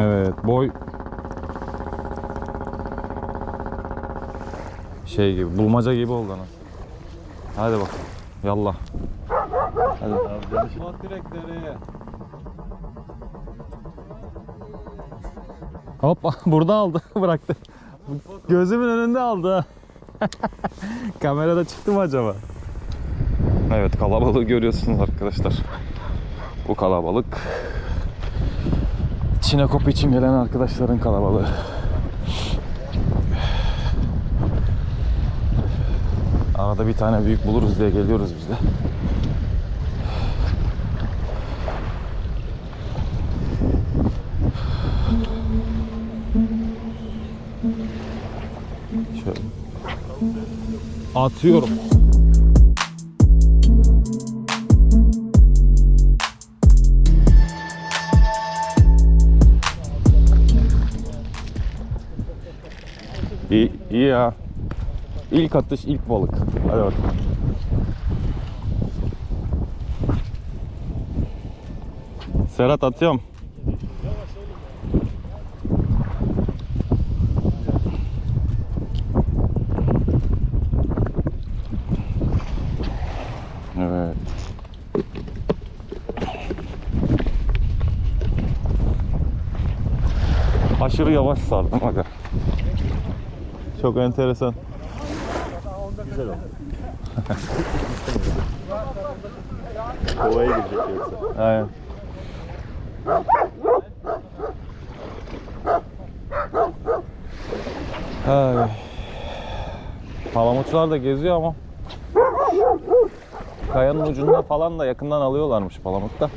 Evet boy şey gibi bulmaca gibi oldu ana. Hadi bakalım. Yallah. Hadi. Bak direkt dereye. Hop burada aldı bıraktı. Gözümün önünde aldı. Kamerada çıktı mı acaba? Evet kalabalığı görüyorsunuz arkadaşlar. Bu kalabalık Çinekop için gelen arkadaşların kalabalığı. Arada bir tane büyük buluruz diye geliyoruz biz de. Şöyle. Atıyorum. İyi, iyi ya. İlk atış, ilk balık. Hadi bakalım. Serhat atıyorum. Evet. Aşırı yavaş sardım aga. Çok enteresan. Güzel oldu. Kovaya girecek yoksa. Aynen. Ay. Palamutçular da geziyor ama kayanın ucunda falan da yakından alıyorlarmış palamutta.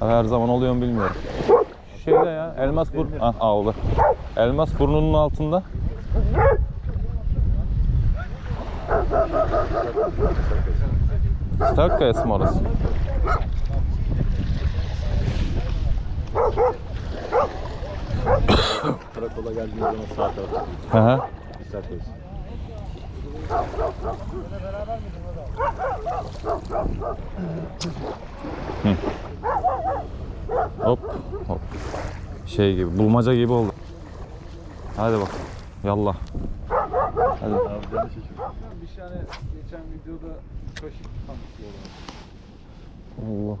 Her zaman oluyor mu bilmiyorum. Şeyde ya elmas bur ah aldı. Elmas burnunun altında. Kayası mı orası? Karakola geldiğiniz zaman sağ tarafa. Hı hı. Bir saat olsun. Hop hop. Şey gibi bulmaca gibi oldu. Hadi bak. Yallah. Hadi. Abi ben de şaşırdım. Bir tane geçen videoda kaşık hamsi olan. Allah.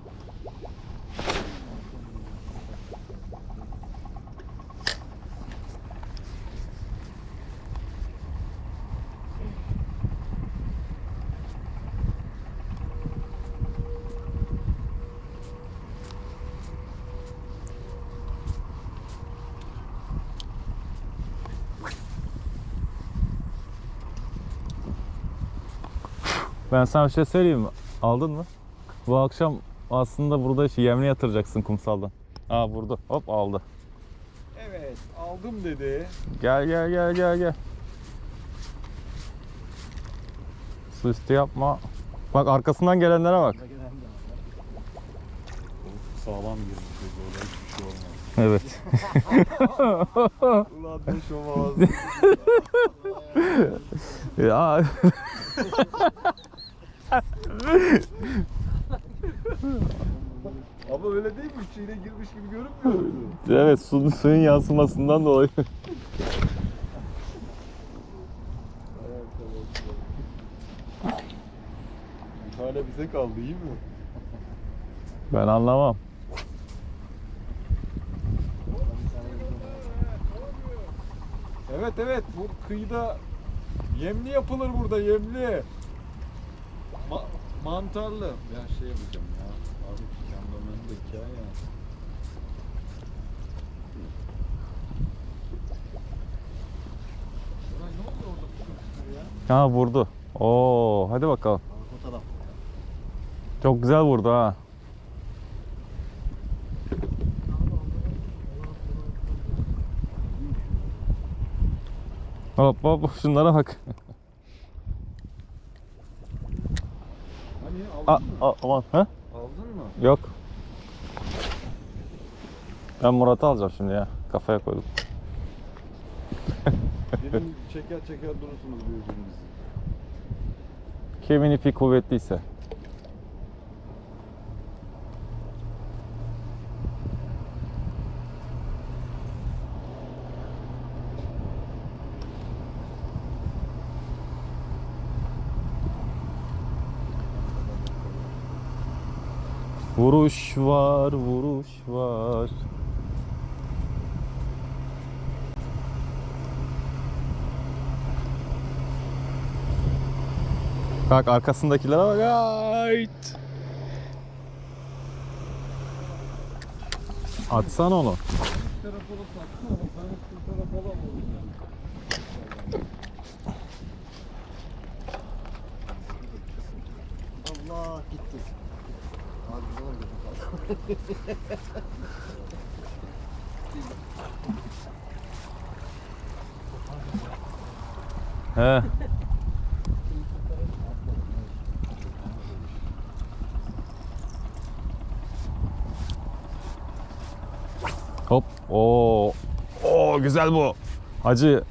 Ben sana bir şey söyleyeyim mi? Aldın mı? Bu akşam aslında burada şey, yemle yatıracaksın kumsaldan. Aa vurdu. Hop aldı. Evet aldım dedi. Gel gel gel gel gel. Su üstü yapma. Bak arkasından gelenlere bak. Sağlam girmiş böyle hiçbir şey olmaz. Evet. Ulan ne şomaz. ya Ama öyle değil mi? İçine girmiş gibi görünmüyor muydu? evet su, suyun yansımasından dolayı. Hala bize kaldı iyi mi? Ben anlamam. Evet evet bu kıyıda yemli yapılır burada yemli. Ma- mantarlı. Ben şey yapacağım ya. Abi yanlarının da hikaye ya. Ulan ne oldu orada fıkır fıkır ya? Ha vurdu. Oo hadi bakalım. Taraf. Çok güzel vurdu ha. Hop hop şunlara bak. A, aldın mı? a, aman ha? Aldın mı? Yok. Ben Murat'ı alacağım şimdi ya. Kafaya koydum. Benim çeker çeker durursunuz birbirinizi. Kimin ipi kuvvetliyse. Vuruş var, vuruş var. Bak arkasındakilere bak. Ayt. Atsan onu. Allah gitti. He. Hop. Oo. Oo güzel bu. Hacı.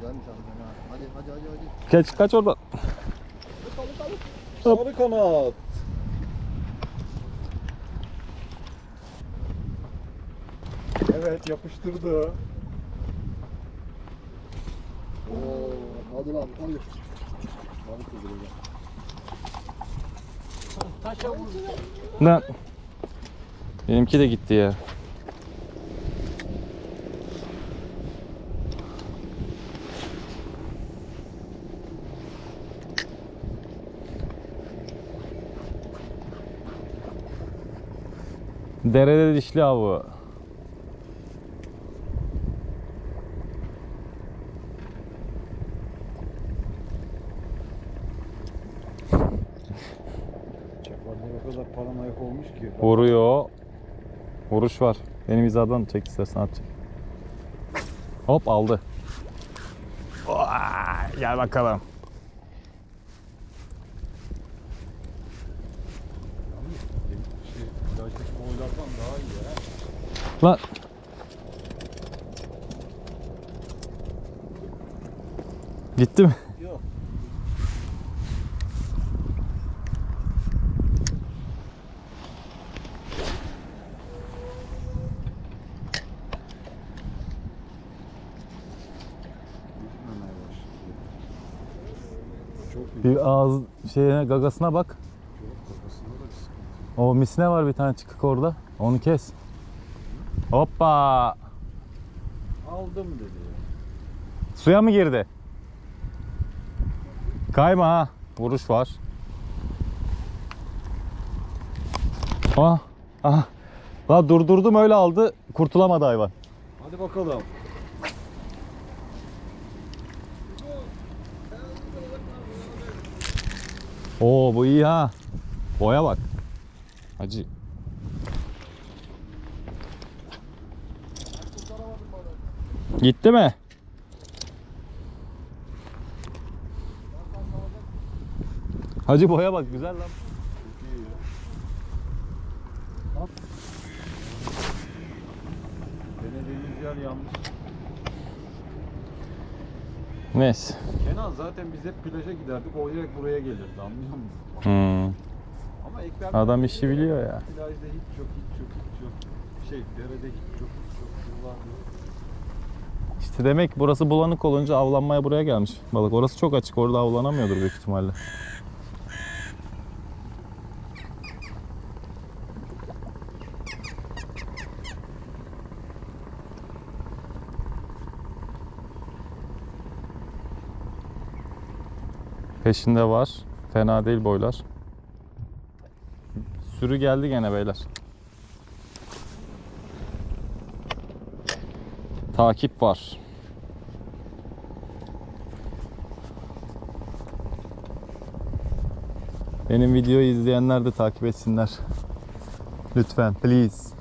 Güzelmiş abi fena. Hadi hadi hadi hadi. Geç kaç orada. Hop. Sarı kanat. Evet yapıştırdı. Oo, hadi lan hadi. Hadi kızım. Lan. Benimki de gitti ya. Derede dişli avı. Çakalda o kadar paranoyak olmuş ki. Vuruyor. Vuruş var. Benim hizadan çek istersen at çek. Hop aldı. Vay, Gel bakalım. Şey, plajdaki boylardan daha iyi ya. Lan. Gitti mi? Yok. Bir ağız şeyine gagasına bak. O misine var bir tane çıkık orada. Onu kes. Hoppa. Aldım dedi. Suya mı girdi? Kayma ha. Vuruş var. Ah. Ah. La durdurdum öyle aldı. Kurtulamadı hayvan. Hadi bakalım. Oo bu iyi ha. Boya bak. Hacı. Gitti mi? Hacı boya bak güzel lan. Denediğimiz yer yanlış. Neyse. Kenan zaten biz hep plaja giderdik. O direkt buraya gelirdi anlıyor musun? Hmm. Ama Ekrem Adam işi biliyor ya. Plajda hiç yok, hiç yok, hiç yok. Şey, derede hiç yok, hiç yok. Yıllardır. İşte demek burası bulanık olunca avlanmaya buraya gelmiş balık. Orası çok açık. Orada avlanamıyordur büyük ihtimalle. Peşinde var. Fena değil boylar. Sürü geldi gene beyler. Takip var. Benim videoyu izleyenler de takip etsinler. Lütfen, please.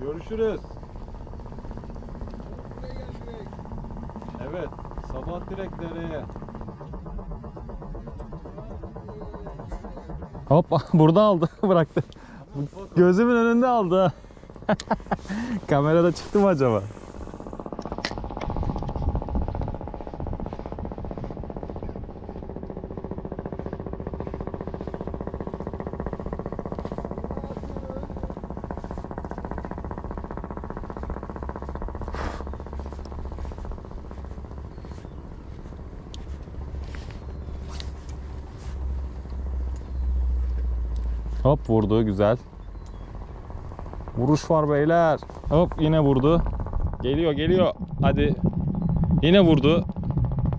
Görüşürüz. Evet, sabah direkt dereye. Hop burada aldı, bıraktı. Gözümün önünde aldı. Kamerada çıktı mı acaba? Hop vurdu güzel. Vuruş var beyler. Hop yine vurdu. Geliyor geliyor. Hadi. Yine vurdu.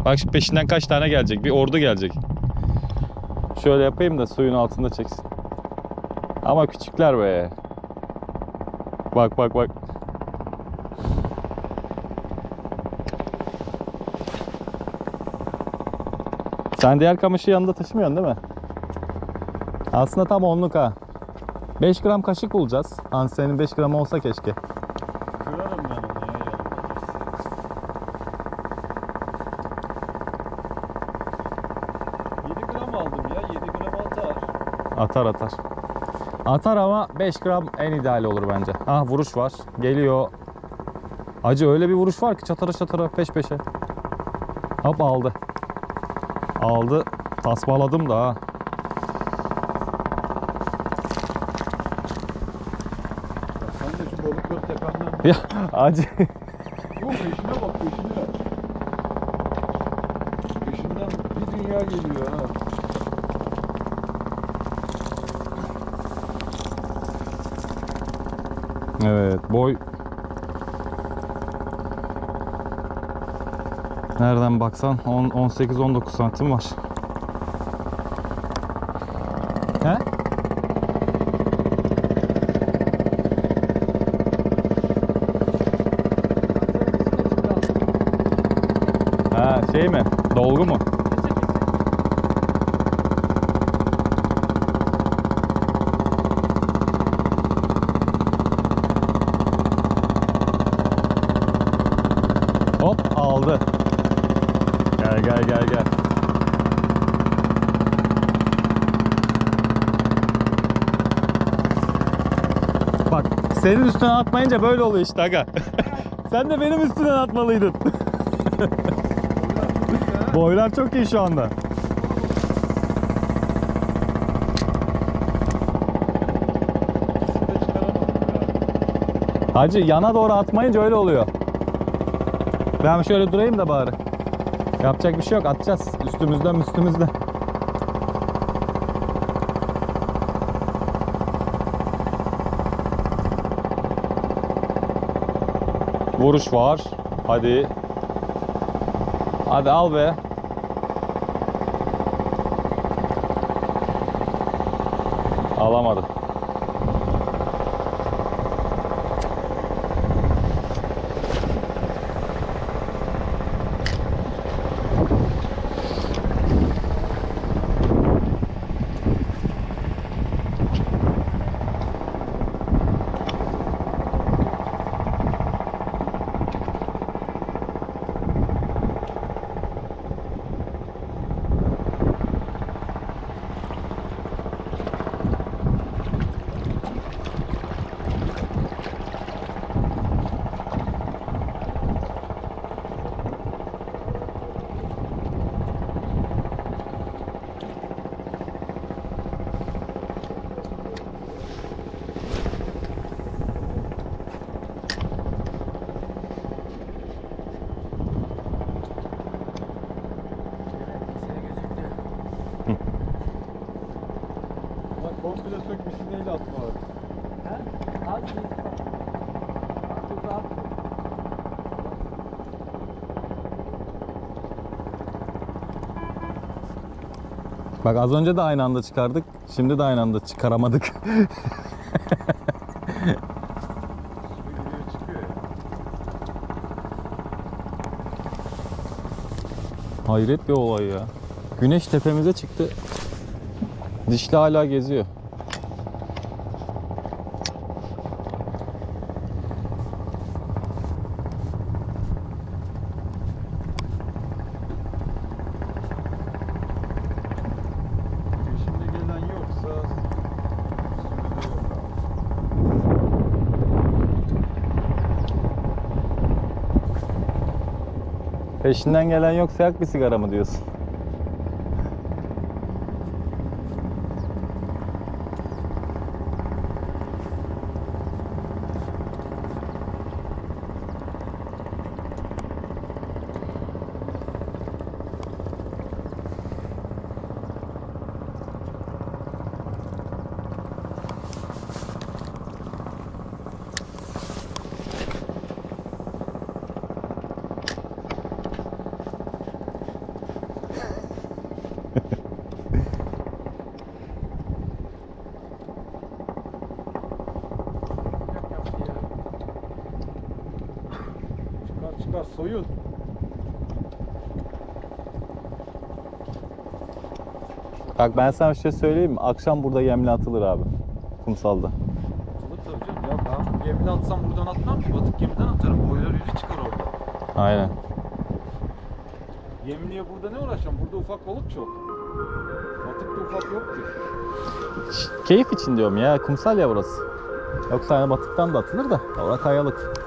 Bak şimdi peşinden kaç tane gelecek? Bir ordu gelecek. Şöyle yapayım da suyun altında çeksin. Ama küçükler be. Bak bak bak. Sen diğer kamışı yanında taşımıyorsun değil mi? Aslında tam onluk ha. 5 gram kaşık bulacağız. Hansen'in 5 gram olsa keşke. Kırarım ben onu ya yanımda. Yedi gram aldım ya. 7 gram atar. Atar atar. Atar ama 5 gram en ideali olur bence. Ah vuruş var. Geliyor. Acı öyle bir vuruş var ki çatara çatara peş peşe. Hop aldı. Aldı. Tasmaladım da ha. Ya sen de şu balıkları tependen Ya acı. Bu peşine bak peşine. Peşinden bir dünya geliyor ha. Evet boy. Nereden baksan 10 18 19 santim var. He? Ha şey mi? Dolgu mu? Hop aldı. Gel gel gel gel. Bak senin üstüne atmayınca böyle oluyor işte aga. Sen de benim üstüne atmalıydın. Boylar çok iyi şu anda. Hacı yana doğru atmayınca öyle oluyor. Ben şöyle durayım da bari. Yapacak bir şey yok atacağız. Üstümüzden üstümüzden. Vuruş var. Hadi. Hadi al be. Alamadı. Bak az önce de aynı anda çıkardık. Şimdi de aynı anda çıkaramadık. Hayret bir olay ya. Güneş tepemize çıktı. Dişli hala geziyor. Peşimde gelen yoksa sürdürüyorum abi. Peşinden gelen yoksa yak bir sigara mı diyorsun? Çıkar soyun. Bak ben sana bir şey söyleyeyim mi? Akşam burada yemli atılır abi. Kumsalda. Olur tabii canım. Ya ben yemini atsam buradan atmam ki. Batık gemiden atarım. Boylar iri çıkar orada. Aynen. Yemliye burada ne uğraşacağım? Burada ufak balık çok. Batıkta ufak yok ki. Keyif için diyorum ya. Kumsal ya burası. Yoksa hani batıktan da atılır da. Orada kayalık.